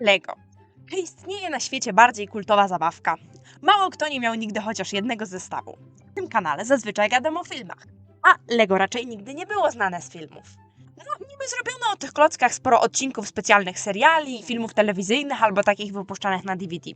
Lego. Czy istnieje na świecie bardziej kultowa zabawka? Mało kto nie miał nigdy chociaż jednego zestawu. W tym kanale zazwyczaj gadam o filmach, a Lego raczej nigdy nie było znane z filmów. No, niby zrobiono o tych klockach sporo odcinków specjalnych seriali, filmów telewizyjnych albo takich wypuszczanych na DVD.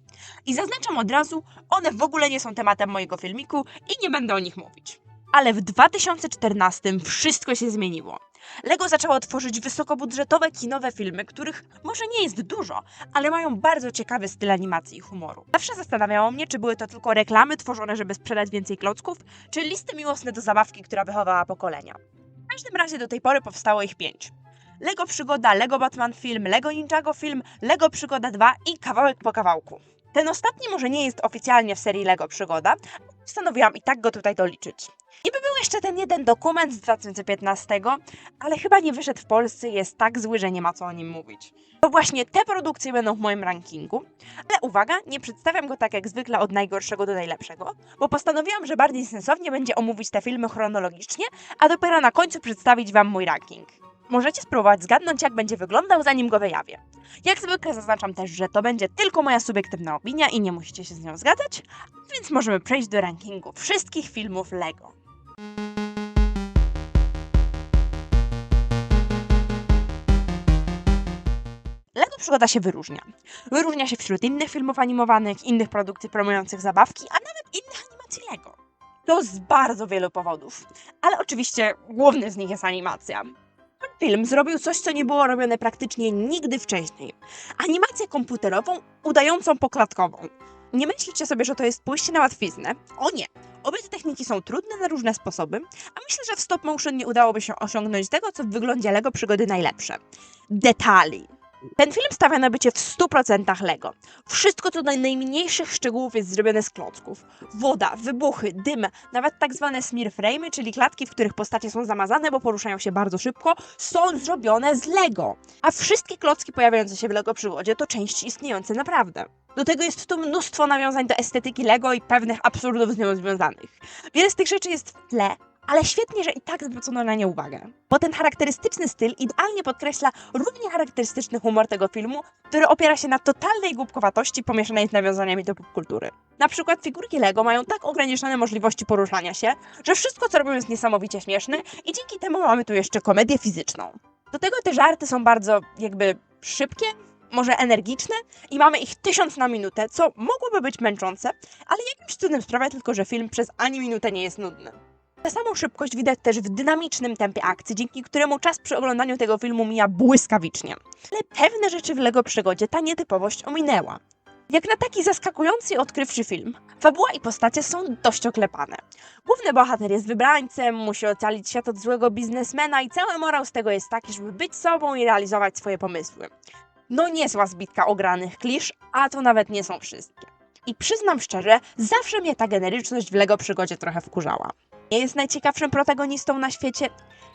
I zaznaczam od razu, one w ogóle nie są tematem mojego filmiku i nie będę o nich mówić. Ale w 2014 wszystko się zmieniło. Lego zaczęło tworzyć wysokobudżetowe kinowe filmy, których może nie jest dużo, ale mają bardzo ciekawy styl animacji i humoru. Zawsze zastanawiało mnie, czy były to tylko reklamy tworzone, żeby sprzedać więcej klocków, czy listy miłosne do zabawki, która wychowała pokolenia. W każdym razie do tej pory powstało ich pięć. Lego Przygoda, Lego Batman Film, Lego Ninjago Film, Lego Przygoda 2 i kawałek po kawałku. Ten ostatni może nie jest oficjalnie w serii Lego Przygoda, postanowiłam i tak go tutaj doliczyć. Niby był jeszcze ten jeden dokument z 2015, ale chyba nie wyszedł w Polsce jest tak zły, że nie ma co o nim mówić. To właśnie te produkcje będą w moim rankingu, ale uwaga, nie przedstawiam go tak jak zwykle od najgorszego do najlepszego, bo postanowiłam, że bardziej sensownie będzie omówić te filmy chronologicznie, a dopiero na końcu przedstawić Wam mój ranking. Możecie spróbować zgadnąć, jak będzie wyglądał, zanim go wyjawię. Jak zwykle zaznaczam też, że to będzie tylko moja subiektywna opinia i nie musicie się z nią zgadzać, więc możemy przejść do rankingu wszystkich filmów LEGO. Lego Przygoda się wyróżnia. Wyróżnia się wśród innych filmów animowanych, innych produkcji promujących zabawki, a nawet innych animacji Lego. To z bardzo wielu powodów, ale oczywiście główny z nich jest animacja. Film zrobił coś, co nie było robione praktycznie nigdy wcześniej. Animację komputerową udającą poklatkową. Nie myślcie sobie, że to jest pójście na łatwiznę. O nie! Obie te techniki są trudne na różne sposoby, a myślę, że w stop motion nie udałoby się osiągnąć tego, co w wyglądzie Lego przygody najlepsze. Detali. Ten film stawia na bycie w 100% Lego. Wszystko co do najmniejszych szczegółów jest zrobione z klocków. Woda, wybuchy, dym, nawet tak zwane smear frame'y, czyli klatki, w których postacie są zamazane, bo poruszają się bardzo szybko, są zrobione z Lego. A wszystkie klocki pojawiające się w Lego przygodzie to części istniejące naprawdę. Do tego jest tu mnóstwo nawiązań do estetyki Lego i pewnych absurdów z nią związanych. Wiele z tych rzeczy jest w tle, ale świetnie, że i tak zwrócono na nie uwagę. Bo ten charakterystyczny styl idealnie podkreśla równie charakterystyczny humor tego filmu, który opiera się na totalnej głupkowatości pomieszanej z nawiązaniami do popkultury. Na przykład figurki Lego mają tak ograniczone możliwości poruszania się, że wszystko co robią jest niesamowicie śmieszne i dzięki temu mamy tu jeszcze komedię fizyczną. Do tego te żarty są bardzo jakby szybkie, może energiczne i mamy ich tysiąc na minutę, co mogłoby być męczące, ale jakimś cudem sprawia tylko, że film przez ani minutę nie jest nudny. Tę samą szybkość widać też w dynamicznym tempie akcji, dzięki któremu czas przy oglądaniu tego filmu mija błyskawicznie. Ale pewne rzeczy w Lego Przygodzie ta nietypowość ominęła. Jak na taki zaskakujący i odkrywczy film, fabuła i postacie są dość oklepane. Główny bohater jest wybrańcem, musi ocalić świat od złego biznesmena i cały morał z tego jest taki, żeby być sobą i realizować swoje pomysły. No niezła zbitka ogranych klisz, a to nawet nie są wszystkie. I przyznam szczerze, zawsze mnie ta generyczność w Lego Przygodzie trochę wkurzała nie jest najciekawszym protagonistą na świecie.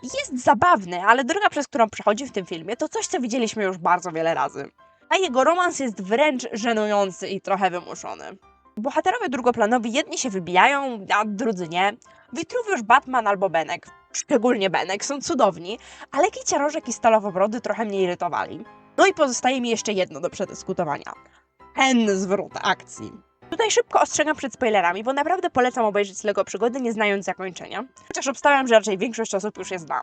Jest zabawny, ale droga, przez którą przechodzi w tym filmie, to coś, co widzieliśmy już bardzo wiele razy. A jego romans jest wręcz żenujący i trochę wymuszony. Bohaterowie drugoplanowi jedni się wybijają, a drudzy nie. Witruwiusz, Batman albo Benek, szczególnie Benek, są cudowni, ale Kiciarożek i Stalowobrody trochę mnie irytowali. No i pozostaje mi jeszcze jedno do przedyskutowania. Ten zwrot akcji. Tutaj szybko ostrzegam przed spoilerami, bo naprawdę polecam obejrzeć Lego Przygody nie znając zakończenia. Chociaż obstawiam, że raczej większość osób już je zna.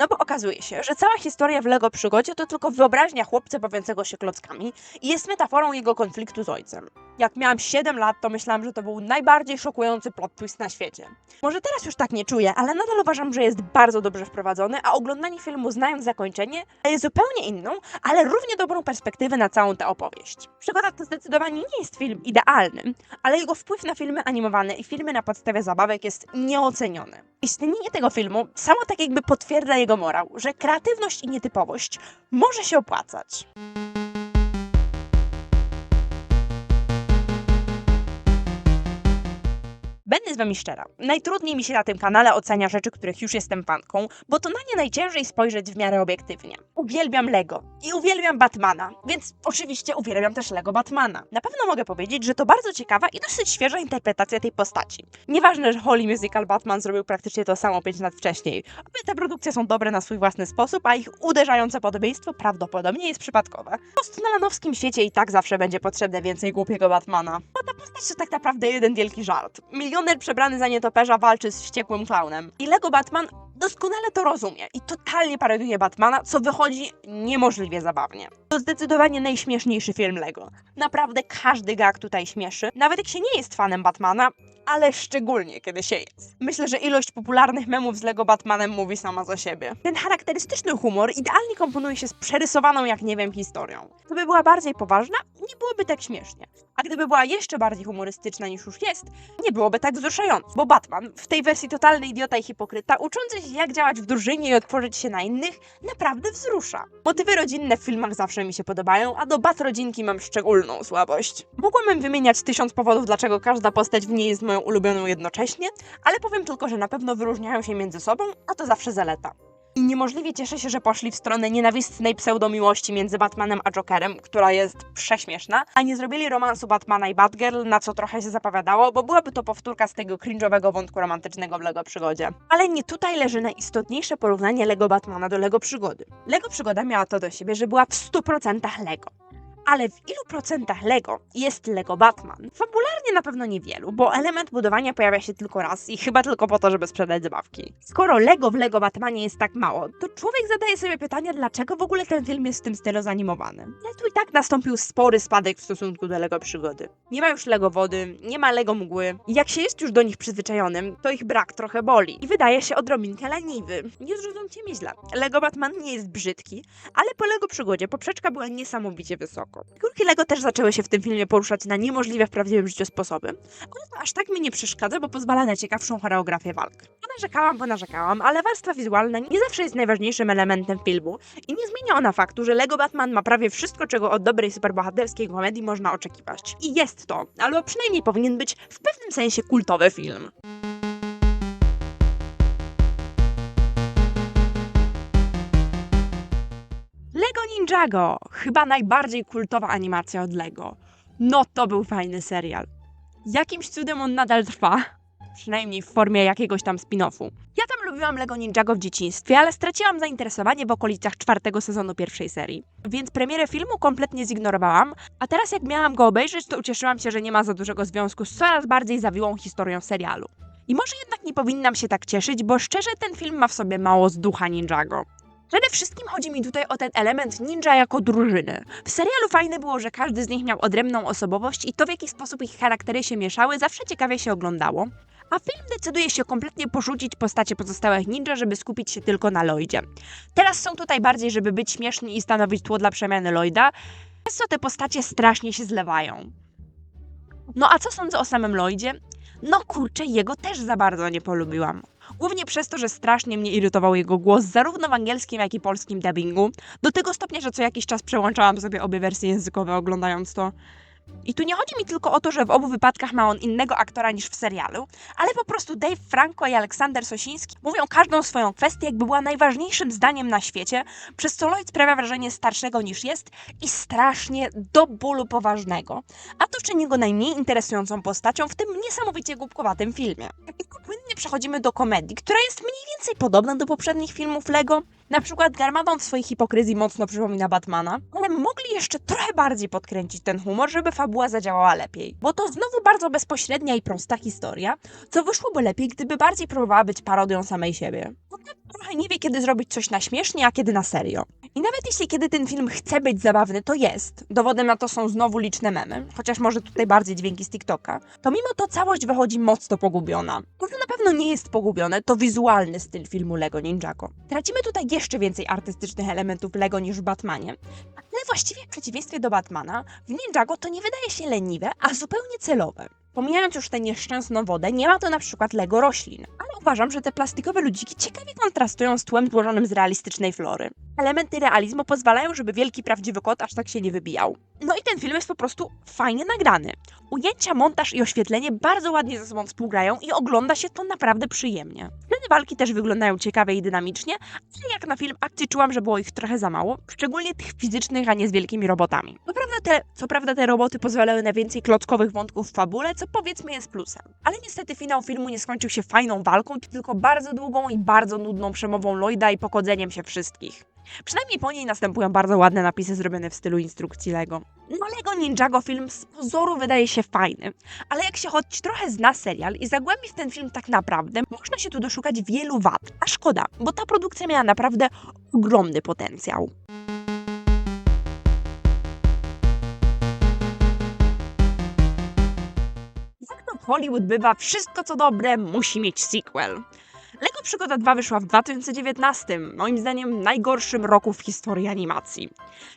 No bo okazuje się, że cała historia w Lego Przygodzie to tylko wyobraźnia chłopca bawiącego się klockami i jest metaforą jego konfliktu z ojcem. Jak miałam 7 lat, to myślałam, że to był najbardziej szokujący plot twist na świecie. Może teraz już tak nie czuję, ale nadal uważam, że jest bardzo dobrze wprowadzony, a oglądanie filmu znając zakończenie daje zupełnie inną, ale równie dobrą perspektywę na całą tę opowieść. Przygoda to zdecydowanie nie jest film idealny, ale jego wpływ na filmy animowane i filmy na podstawie zabawek jest nieoceniony. Istnienie tego filmu samo tak jakby potwierdza jego morał, że kreatywność i nietypowość może się opłacać. Będę z wam i szczera. Najtrudniej mi się na tym kanale ocenia rzeczy, których już jestem fanką, bo to na nie najciężej spojrzeć w miarę obiektywnie. Uwielbiam Lego i uwielbiam Batmana, więc oczywiście uwielbiam też Lego Batmana. Na pewno mogę powiedzieć, że to bardzo ciekawa i dosyć świeża interpretacja tej postaci. Nieważne, że Holy Musical Batman zrobił praktycznie to samo 5 lat wcześniej. Obie te produkcje są dobre na swój własny sposób, a ich uderzające podobieństwo prawdopodobnie jest przypadkowe. Po prostu na lanowskim świecie i tak zawsze będzie potrzebne więcej głupiego Batmana. Bo ta postać to tak naprawdę jeden wielki żart. Milioner przebrany za nietoperza walczy z wściekłym klaunem. I Lego Batman doskonale to rozumie i totalnie parodiuje Batmana, co wychodzi niemożliwie zabawnie. To zdecydowanie najśmieszniejszy film Lego. Naprawdę każdy gag tutaj śmieszy, nawet jak się nie jest fanem Batmana, ale szczególnie kiedy się jest. Myślę, że ilość popularnych memów z Lego Batmanem mówi sama za siebie. Ten charakterystyczny humor idealnie komponuje się z przerysowaną jak nie wiem historią. Gdyby była bardziej poważna, nie byłoby tak śmiesznie. A gdyby była jeszcze bardziej humorystyczna niż już jest, nie byłoby tak wzruszająco. Bo Batman, w tej wersji totalny idiota i hipokryta, uczący się jak działać w drużynie i otworzyć się na innych, naprawdę wzrusza. Motywy rodzinne w filmach zawsze mi się podobają, a do Bat rodzinki mam szczególną słabość. Mogłabym wymieniać tysiąc powodów, dlaczego każda postać w niej jest moją ulubioną jednocześnie, ale powiem tylko, że na pewno wyróżniają się między sobą, a to zawsze zaleta. I niemożliwie cieszę się, że poszli w stronę nienawistnej pseudomiłości między Batmanem a Jokerem, która jest prześmieszna, a nie zrobili romansu Batmana i Batgirl, na co trochę się zapowiadało, bo byłaby to powtórka z tego cringe'owego wątku romantycznego w Lego Przygodzie. Ale nie tutaj leży najistotniejsze porównanie Lego Batmana do Lego Przygody. Lego Przygoda miała to do siebie, że była w 100% Lego. Ale w ilu procentach Lego jest Lego Batman? Fabularnie na pewno niewielu, bo element budowania pojawia się tylko raz i chyba tylko po to, żeby sprzedać zabawki. Skoro Lego w Lego Batmanie jest tak mało, to człowiek zadaje sobie pytanie, dlaczego w ogóle ten film jest w tym stylu zanimowany. Ale tu i tak nastąpił spory spadek w stosunku do Lego Przygody. Nie ma już Lego Wody, nie ma Lego Mgły. Jak się jest już do nich przyzwyczajonym, to ich brak trochę boli. I wydaje się odrobinkę leniwy. Nie zrozumcie mnie źle. Lego Batman nie jest brzydki, ale po Lego Przygodzie poprzeczka była niesamowicie wysoko. Figurki Lego też zaczęły się w tym filmie poruszać na niemożliwe w prawdziwym życiu sposoby. Ale to aż tak mi nie przeszkadza, bo pozwala na ciekawszą choreografię walk. Ponarzekałam, ponarzekałam, ale warstwa wizualna nie zawsze jest najważniejszym elementem filmu i nie zmienia ona faktu, że Lego Batman ma prawie wszystko, czego od dobrej superbohaterskiej komedii można oczekiwać. I jest to, albo przynajmniej powinien być w pewnym sensie kultowy film. Ninjago! Chyba najbardziej kultowa animacja od Lego. No to był fajny serial. Jakimś cudem on nadal trwa. Przynajmniej w formie jakiegoś tam spin-offu. Ja tam lubiłam Lego Ninjago w dzieciństwie, ale straciłam zainteresowanie w okolicach czwartego sezonu pierwszej serii. Więc premierę filmu kompletnie zignorowałam, a teraz jak miałam go obejrzeć, to ucieszyłam się, że nie ma za dużego związku z coraz bardziej zawiłą historią serialu. I może jednak nie powinnam się tak cieszyć, bo szczerze ten film ma w sobie mało z ducha Ninjago. Przede wszystkim chodzi mi tutaj o ten element ninja jako drużyny. W serialu fajne było, że każdy z nich miał odrębną osobowość i to w jaki sposób ich charaktery się mieszały zawsze ciekawie się oglądało. A film decyduje się kompletnie porzucić postacie pozostałych ninja, żeby skupić się tylko na Lloydzie. Teraz są tutaj bardziej, żeby być śmieszni i stanowić tło dla przemiany Lloyda, przez co te postacie strasznie się zlewają. No a co sądzę o samym Lloydzie? No kurczę, jego też za bardzo nie polubiłam. Głównie przez to, że strasznie mnie irytował jego głos, zarówno w angielskim, jak i polskim dubbingu. Do tego stopnia, że co jakiś czas przełączałam sobie obie wersje językowe oglądając to. I tu nie chodzi mi tylko o to, że w obu wypadkach ma on innego aktora niż w serialu, ale po prostu Dave Franco i Aleksander Sosiński mówią każdą swoją kwestię, jakby była najważniejszym zdaniem na świecie, przez co Lloyd sprawia wrażenie starszego niż jest i strasznie do bólu poważnego. A to czyni go najmniej interesującą postacią w tym niesamowicie głupkowatym filmie. I tu płynnie przechodzimy do komedii, która jest mniej więcej podobna do poprzednich filmów Lego. Na przykład Garmadon w swojej hipokryzji mocno przypomina Batmana, ale mogli jeszcze trochę bardziej podkręcić ten humor, żeby fabuła zadziałała lepiej. Bo to znowu bardzo bezpośrednia i prosta historia, co wyszłoby lepiej, gdyby bardziej próbowała być parodią samej siebie. Tak trochę nie wie, kiedy zrobić coś na śmiesznie, a kiedy na serio. I nawet jeśli kiedy ten film chce być zabawny, to jest. Dowodem na to są znowu liczne memy, chociaż może tutaj bardziej dźwięki z TikToka. To mimo to całość wychodzi mocno pogubiona. To, co na pewno nie jest pogubione, to wizualny styl filmu Lego Ninjago. Tracimy tutaj jeszcze więcej artystycznych elementów Lego niż w Batmanie. Ale właściwie w przeciwieństwie do Batmana, w Ninjago to nie wydaje się leniwe, a zupełnie celowe. Pomijając już tę nieszczęsną wodę, nie ma to na przykład Lego roślin. Ale uważam, że te plastikowe ludziki ciekawie kontrastują z tłem złożonym z realistycznej flory. Elementy realizmu pozwalają, żeby wielki prawdziwy kot aż tak się nie wybijał. No i ten film jest po prostu fajnie nagrany. Ujęcia, montaż i oświetlenie bardzo ładnie ze sobą współgrają i ogląda się to naprawdę przyjemnie. Sceny walki też wyglądają ciekawie i dynamicznie, ale jak na film akcji czułam, że było ich trochę za mało, szczególnie tych fizycznych, a nie z wielkimi robotami. Co prawda, te, co prawda te roboty pozwalały na więcej klockowych wątków w fabule, co powiedzmy jest plusem. Ale niestety finał filmu nie skończył się fajną walką, tylko bardzo długą i bardzo nudną przemową Lloyda i pokodzeniem się wszystkich. Przynajmniej po niej następują bardzo ładne napisy zrobione w stylu instrukcji Lego. No Lego Ninjago film z pozoru wydaje się fajny, ale jak się choć trochę zna serial i zagłębi w ten film tak naprawdę, można się tu doszukać wielu wad. A szkoda, bo ta produkcja miała naprawdę ogromny potencjał. Hollywood bywa, wszystko co dobre musi mieć sequel. Lego Przygoda 2 wyszła w 2019, moim zdaniem najgorszym roku w historii animacji.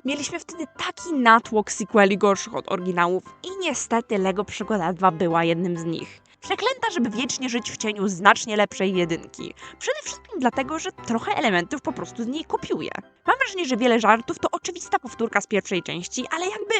Mieliśmy wtedy taki natłok sequeli gorszych od oryginałów i niestety Lego Przygoda 2 była jednym z nich. Przeklęta, żeby wiecznie żyć w cieniu znacznie lepszej jedynki. Przede wszystkim dlatego, że trochę elementów po prostu z niej kopiuje. Mam wrażenie, że wiele żartów to oczywista powtórka z pierwszej części, ale jakby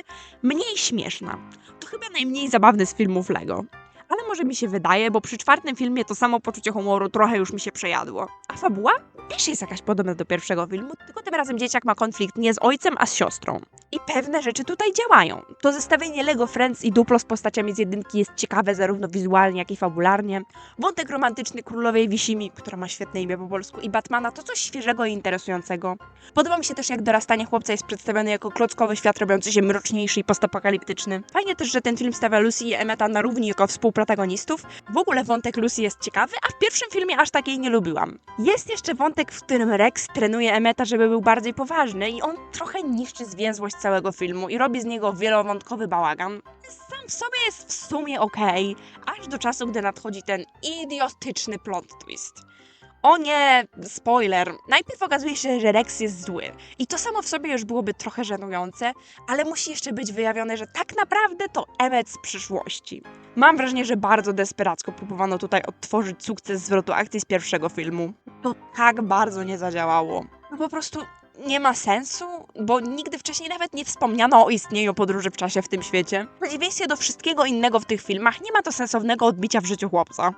mniej śmieszna. To chyba najmniej zabawny z filmów Lego. Ale może mi się wydaje, bo przy czwartym filmie to samo poczucie humoru trochę już mi się przejadło. A fabuła też jest jakaś podobna do pierwszego filmu, tylko tym razem dzieciak ma konflikt nie z ojcem, a z siostrą. I pewne rzeczy tutaj działają. To zestawienie Lego Friends i Duplo z postaciami z jedynki jest ciekawe zarówno wizualnie, jak i fabularnie. Wątek romantyczny królowej Wisimi, która ma świetne imię po polsku, i Batmana to coś świeżego i interesującego. Podoba mi się też, jak dorastanie chłopca jest przedstawione jako klockowy świat robiący się mroczniejszy i postapokaliptyczny. Fajnie też, że ten film stawia Lucy i Emmeta na równi jako współprotagonistów. W ogóle wątek Lucy jest ciekawy, a w pierwszym filmie aż takiej nie lubiłam. Jest jeszcze wątek, w którym Rex trenuje Emmeta, żeby był bardziej poważny i on trochę niszczy zwięzłość całego filmu i robi z niego wielowątkowy bałagan. Sam w sobie jest w sumie okej, aż do czasu, gdy nadchodzi ten idiotyczny plot twist. O nie, spoiler. Najpierw okazuje się, że Rex jest zły. I to samo w sobie już byłoby trochę żenujące, ale musi jeszcze być wyjawione, że tak naprawdę to Emmet z przyszłości. Mam wrażenie, że bardzo desperacko próbowano tutaj odtworzyć sukces zwrotu akcji z pierwszego filmu. To tak bardzo nie zadziałało. No po prostu nie ma sensu, bo nigdy wcześniej nawet nie wspomniano o istnieniu podróży w czasie w tym świecie. W przeciwieństwie do wszystkiego innego w tych filmach, nie ma to sensownego odbicia w życiu chłopca.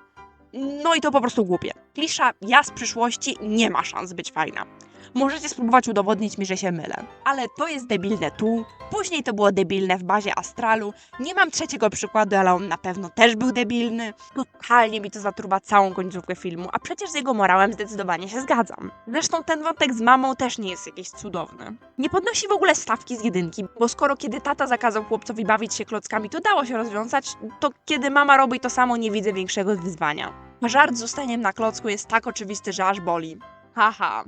No i to po prostu głupie. Klisza ja z przyszłości nie ma szans być fajna. Możecie spróbować udowodnić mi, że się mylę. Ale to jest debilne tu, później to było debilne w bazie Astralu. Nie mam trzeciego przykładu, ale on na pewno też był debilny. Totalnie mi to zatruwa całą końcówkę filmu, a przecież z jego morałem zdecydowanie się zgadzam. Zresztą ten wątek z mamą też nie jest jakiś cudowny. Nie podnosi w ogóle stawki z jedynki, bo skoro kiedy tata zakazał chłopcowi bawić się klockami, to dało się rozwiązać, to kiedy mama robi to samo, nie widzę większego wyzwania. Żart z ustaniem na klocku jest tak oczywisty, że aż boli. Haha.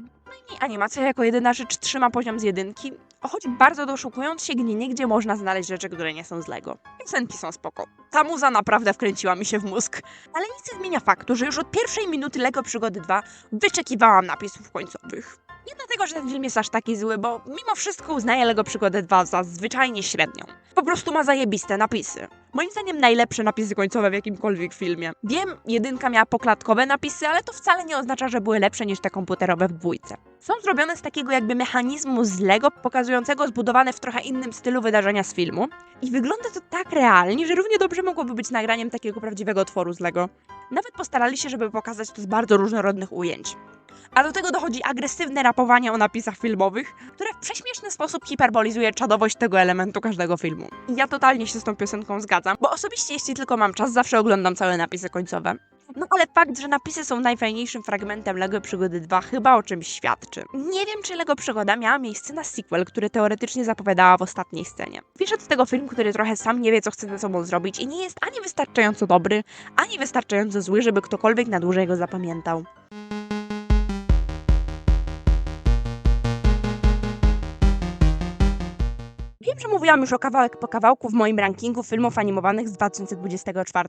I animacja jako jedyna rzecz trzyma poziom z jedynki, choć bardzo doszukując się gnie gdzie można znaleźć rzeczy, które nie są z Lego. Piosenki są spoko. Ta muza naprawdę wkręciła mi się w mózg. Ale nic nie zmienia faktu, że już od pierwszej minuty Lego Przygody 2 wyczekiwałam napisów końcowych. Nie dlatego, że ten film jest aż taki zły, bo mimo wszystko uznaję Lego Przygodę 2 za zwyczajnie średnią. Po prostu ma zajebiste napisy. Moim zdaniem najlepsze napisy końcowe w jakimkolwiek filmie. Wiem, jedynka miała poklatkowe napisy, ale to wcale nie oznacza, że były lepsze niż te komputerowe w dwójce. Są zrobione z takiego jakby mechanizmu z Lego, pokazującego zbudowane w trochę innym stylu wydarzenia z filmu. I wygląda to tak realnie, że równie dobrze mogłoby być nagraniem takiego prawdziwego tworu z Lego. Nawet postarali się, żeby pokazać to z bardzo różnorodnych ujęć. A do tego dochodzi agresywne rapowanie o napisach filmowych, które w prześmieszny sposób hiperbolizuje czadowość tego elementu każdego filmu. I ja totalnie się z tą piosenką zgadzam, bo osobiście jeśli tylko mam czas, zawsze oglądam całe napisy końcowe. No ale fakt, że napisy są najfajniejszym fragmentem LEGO Przygody 2 chyba o czymś świadczy. Nie wiem, czy LEGO Przygoda miała miejsce na sequel, który teoretycznie zapowiadała w ostatniej scenie. Wyszedł z tego film, który trochę sam nie wie, co chce ze sobą zrobić i nie jest ani wystarczająco dobry, ani wystarczająco zły, żeby ktokolwiek na dłużej go zapamiętał. Wiem, Wiem, że mówiłam już o kawałek po kawałku w moim rankingu filmów animowanych z 2024.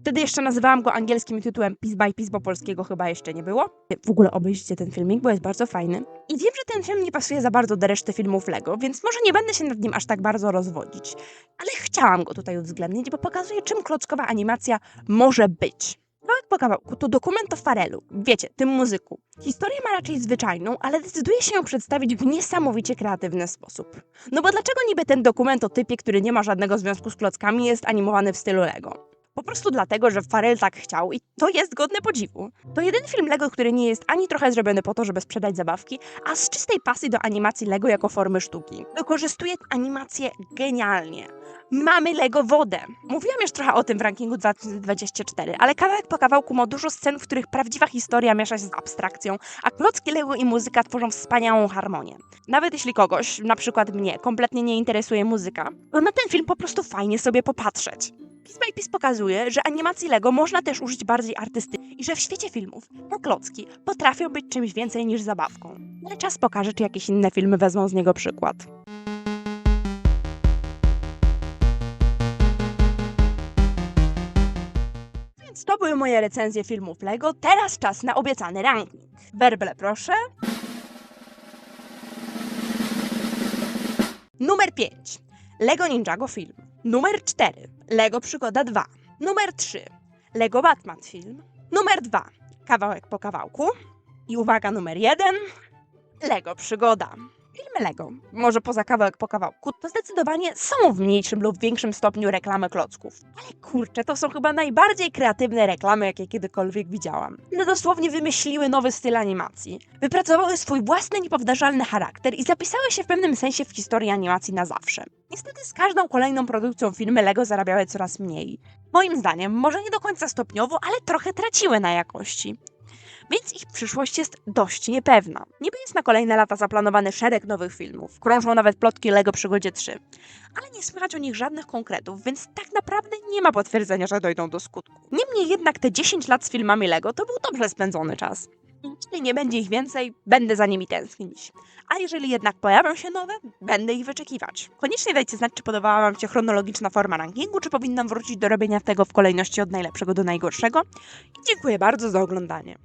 Wtedy jeszcze nazywałam go angielskim tytułem Piece by Piece, bo polskiego chyba jeszcze nie było. W ogóle obejrzyjcie ten filmik, bo jest bardzo fajny. I wiem, że ten film nie pasuje za bardzo do reszty filmów Lego, więc może nie będę się nad nim aż tak bardzo rozwodzić. Ale chciałam go tutaj uwzględnić, bo pokazuje, czym klockowa animacja może być. Kawałek po kawałku to dokument o Farelu, wiecie, tym muzyku. Historię ma raczej zwyczajną, ale decyduje się ją przedstawić w niesamowicie kreatywny sposób. No bo dlaczego niby ten dokument o typie, który nie ma żadnego związku z klockami, jest animowany w stylu Lego? Po prostu dlatego, że Farel tak chciał i to jest godne podziwu. To jedyny film Lego, który nie jest ani trochę zrobiony po to, żeby sprzedać zabawki, a z czystej pasji do animacji Lego jako formy sztuki. Wykorzystuje animację genialnie. Mamy Lego wodę. Mówiłam już trochę o tym w rankingu 2024, ale kawałek po kawałku ma dużo scen, w których prawdziwa historia miesza się z abstrakcją, a klocki Lego i muzyka tworzą wspaniałą harmonię. Nawet jeśli kogoś, na przykład mnie, kompletnie nie interesuje muzyka, to na ten film po prostu fajnie sobie popatrzeć. Piece by Piece pokazuje, że animacji Lego można też użyć bardziej artystycznie i że w świecie filmów te klocki potrafią być czymś więcej niż zabawką. Ale czas pokaże, czy jakieś inne filmy wezmą z niego przykład. To były moje recenzje filmów Lego. Teraz czas na obiecany ranking. Werble, proszę. Numer 5. Lego Ninjago Film. Numer 4. Lego Przygoda 2. Numer 3. Lego Batman Film. Numer 2. Kawałek po kawałku. I uwaga, numer 1. Lego Przygoda. Filmy Lego, może poza kawałek po kawałku, to zdecydowanie są w mniejszym lub większym stopniu reklamy klocków. Ale kurczę, to są chyba najbardziej kreatywne reklamy, jakie kiedykolwiek widziałam. One dosłownie wymyśliły nowy styl animacji. Wypracowały swój własny, niepowtarzalny charakter i zapisały się w pewnym sensie w historii animacji na zawsze. Niestety z każdą kolejną produkcją filmy Lego zarabiały coraz mniej. Moim zdaniem, może nie do końca stopniowo, ale trochę traciły na jakości. Więc ich przyszłość jest dość niepewna. Niby jest na kolejne lata zaplanowany szereg nowych filmów, krążą nawet plotki Lego Przygodzie 3, ale nie słychać o nich żadnych konkretów, więc tak naprawdę nie ma potwierdzenia, że dojdą do skutku. Niemniej jednak te 10 lat z filmami Lego to był dobrze spędzony czas. Jeśli nie będzie ich więcej, będę za nimi tęsknić. A jeżeli jednak pojawią się nowe, będę ich wyczekiwać. Koniecznie dajcie znać, czy podobała Wam się chronologiczna forma rankingu, czy powinnam wrócić do robienia tego w kolejności od najlepszego do najgorszego. I dziękuję bardzo za oglądanie.